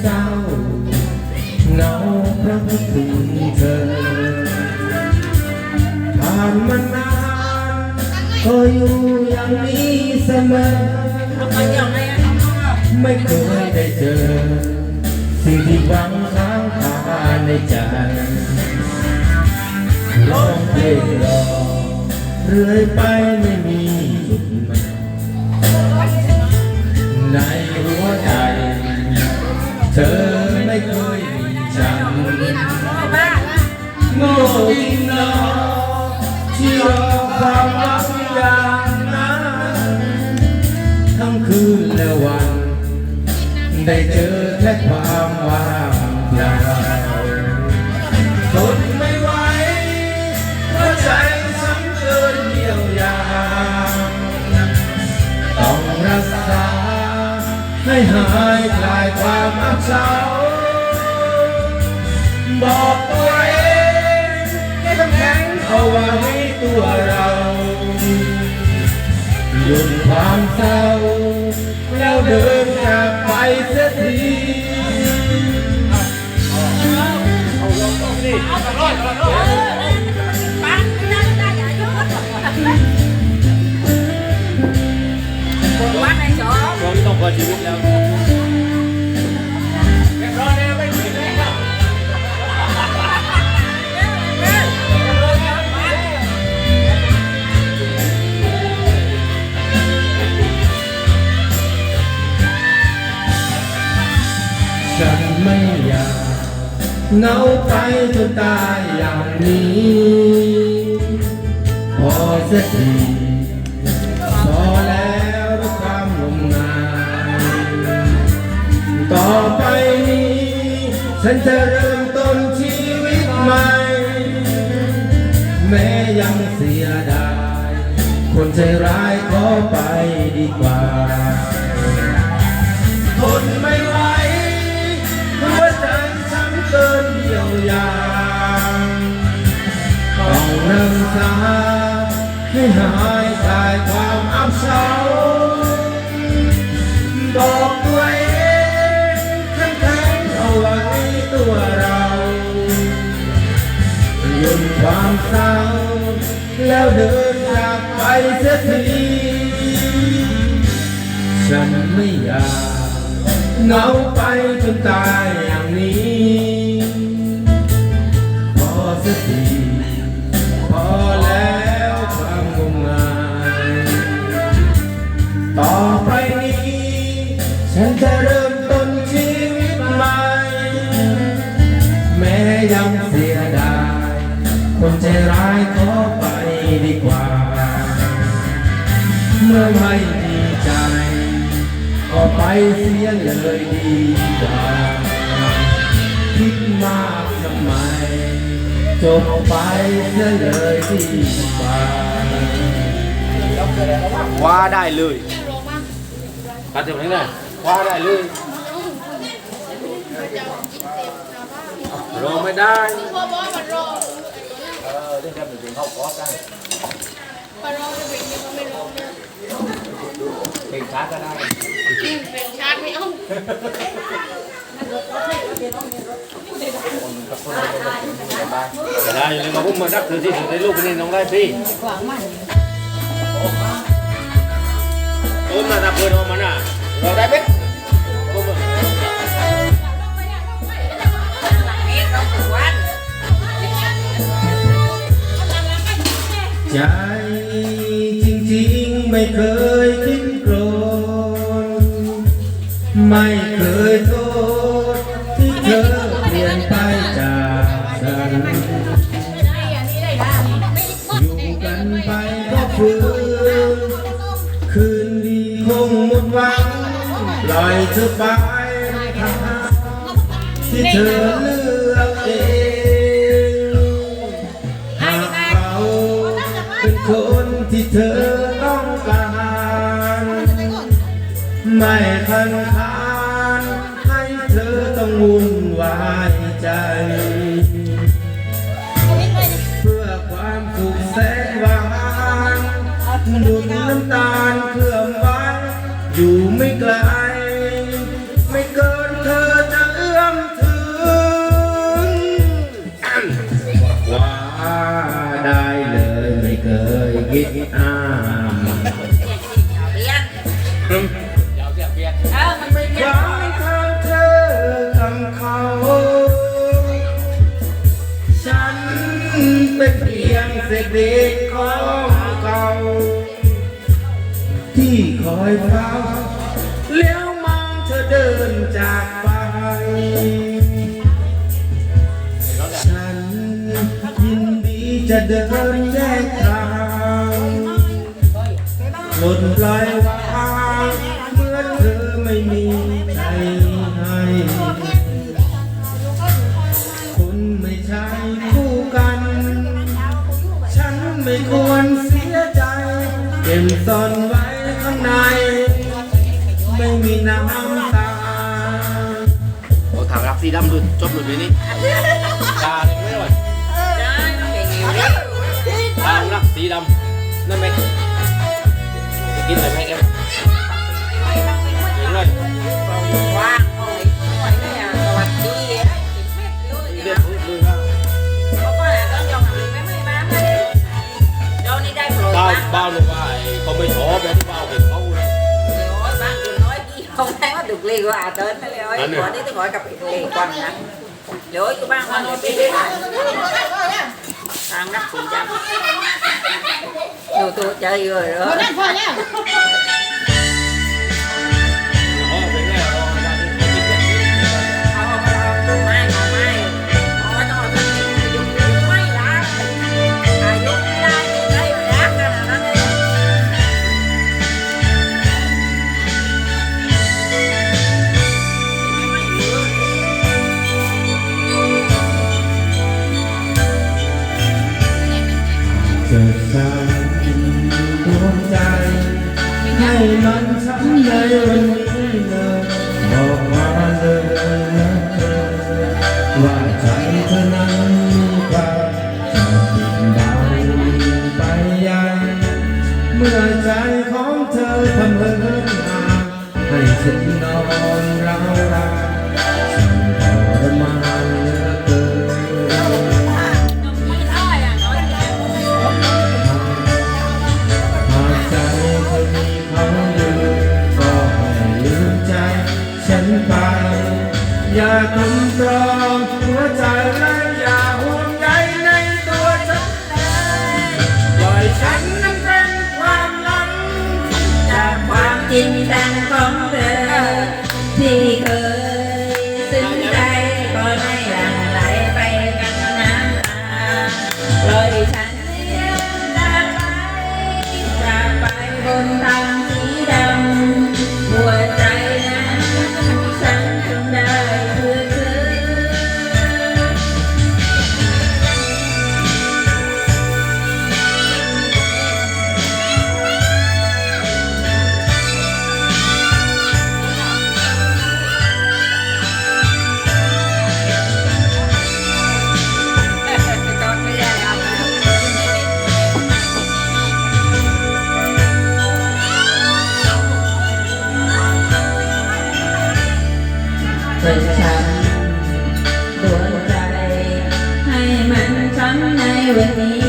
เศร้าเงาพราะคิดถึงเธอผ่านมานานก็อยู่อย่างนี้เสมอ ไม่เคยได้เจอ สิ่งที่หวังค้างคาในใจร้องเพลงรอเรื่อยไปไม่มี เจอแค่ความว่างเปล่าทนไม่ไหวหัวใจฉันเกินเยียวยา ต้องรักษา ให้หายคลายความอับเฉาบอกตัวเองให้ต้องแข็งเอาไว้ตัวเราหยุดความเศร้า เราไม่ต้องพอชีวิตแล้ว เหงาไปจนตายอย่างนี้ พอเสียทีพอแล้วด้วยความงมงายต่อไปนี้ ฉันจะเริ่มต้นชีวิตใหม่ แม้ยังเสียดาย คนใจร้ายขอไปดีกว่า ทน เยียวยาต้องรักษาให้หายคลายความอับเฉาบอกตัวเองแข็งแข็งเอาไว้ตัวเราหยุดความเศร้าแล้วเดินจากไปเสียทีฉันไม่อยากเหงาไปจนตายอย่างนี้ สักทีพอแล้วความงมงายต่อไปนี้ ฉันจะเริ่มต้นชีวิตใหม่ แม้ยังเสียดาย คนใจร้ายขอไปดีกว่า เมื่อไม่มีใจ ก็ไปเสียเลยดี จบไปเสียเลยดีกว่าว่าได้เลยการเต็มที่เลยว่าได้เลยรอไม่ได้พอบอกมันรอเออเรื่องการเป็นเข้าคอกันมันรอจะเป็นยังไม่รอเนี่ยเพลงช้าก็ได้เป็นชาติไม่เอา แต่ได้อย่าลืมาพุ่มมาดักคือที่สุดในโลกนี้น้องได้พี่เออมาดักเพื่อนออกมาหน่ะเราได้ไหมพุ่มมาใจจริงๆไม่เคยคิดโกรธไม่ ล่อยเธอไปทางที่เธอเลือกเองหากเราเป็นคนที่เธอต้องการ ไม่คันค อามอืมเดี๋ยวเสียเปียกความทางเธอกับเขาฉันเป็นเพียงเศษเด็กของเก่าที่คอยเฝ้าเลี้ยวมองเธอเดินจากไปฉันยินดีจะเดิน หล่นปล่อยวางเมื่อเธอไม่มีใจให้คุณไม่ใช่คู่กัน ฉันไม่ควรเสียใจเก็บซ่อนไว้ข้างใน ไม่มีน้ำตาโอ้ถามรักสีดำดูจบหลุดเลยนี่ตาเลยไม่ไหวทางรักสีดำนั่นไหมจะ กินอะไรไหมแกกินเลยเลือดพูดเลยว่าบ้าบ้าลงไปเขาไม่ชอบแบบที่บ้าเห็นเขาเลย không thấy có được liền qua tới nó lấy Anh ơi à? gọi đi tôi gọi cặp liền quan nhá lỗi của ban quan để biết sang đắp gì chăm đồ tôi chơi rồi đó อ๋อเป็นไงอ๋อได้กินได้ không không mai không mai có cho thằng dùng dùng mấy lá à dùng cái lá cái đây mà đá ra là nó đi เกิดสายดวงใจ ให้มันช้ำในวันนี้เลยบอกมาเลยนะเธอ เป็นฉันดวงใจ ให้มันช้ำในวันนี้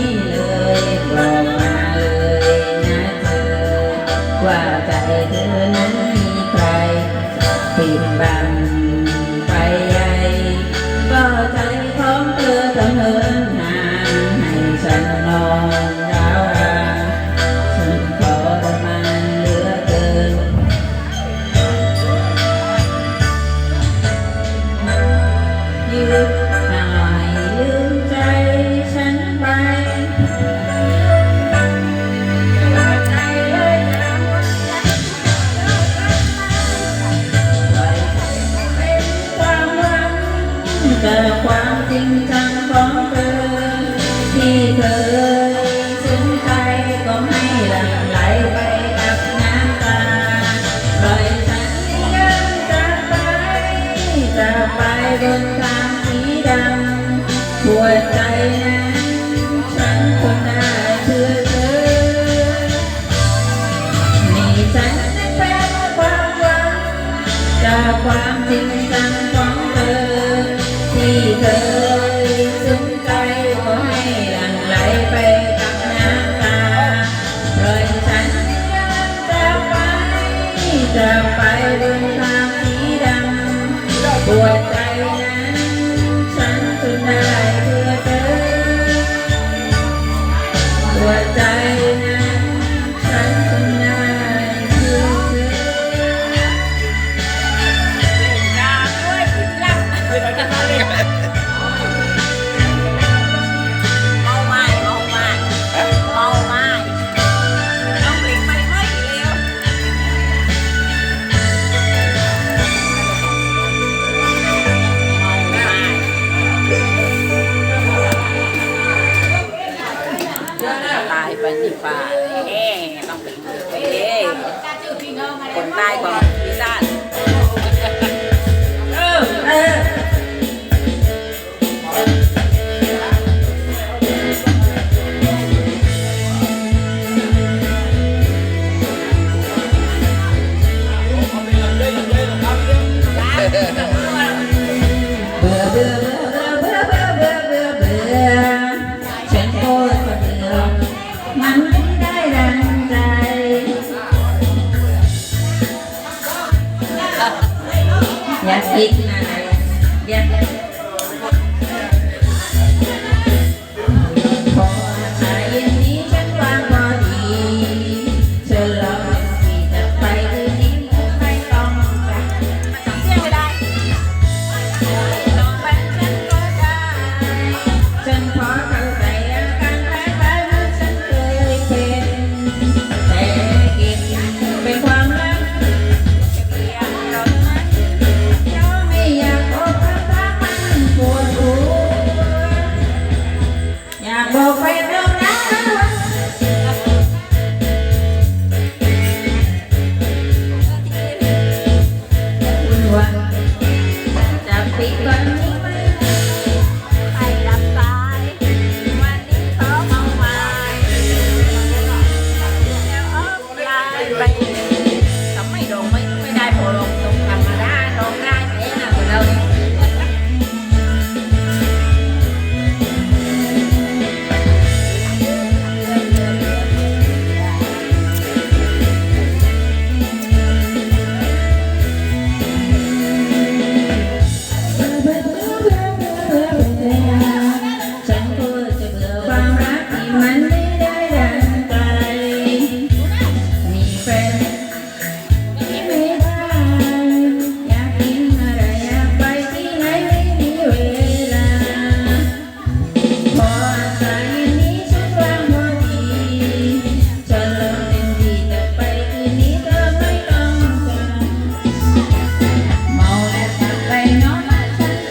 จริงจังของเธอที่เคยซึ้งใจก็ไม่หลั่งไหลไปกับน้ำตาปล่อยฉันเลี้ยงจากไปจะไปบนทางสีดำหัวใจนั้นฉันคงได้เพื่อเธอนี่ฉันนั้นเป็นความหวังจากความจริงจังของเธอ เคยซึ้งใจขอให้หลั่งไหลไปกับน้ำตาปลยฉันจะไปจะไปบนทางสีดำปวดใจนั้นฉันทนได้เพื่อเธอปวดใจ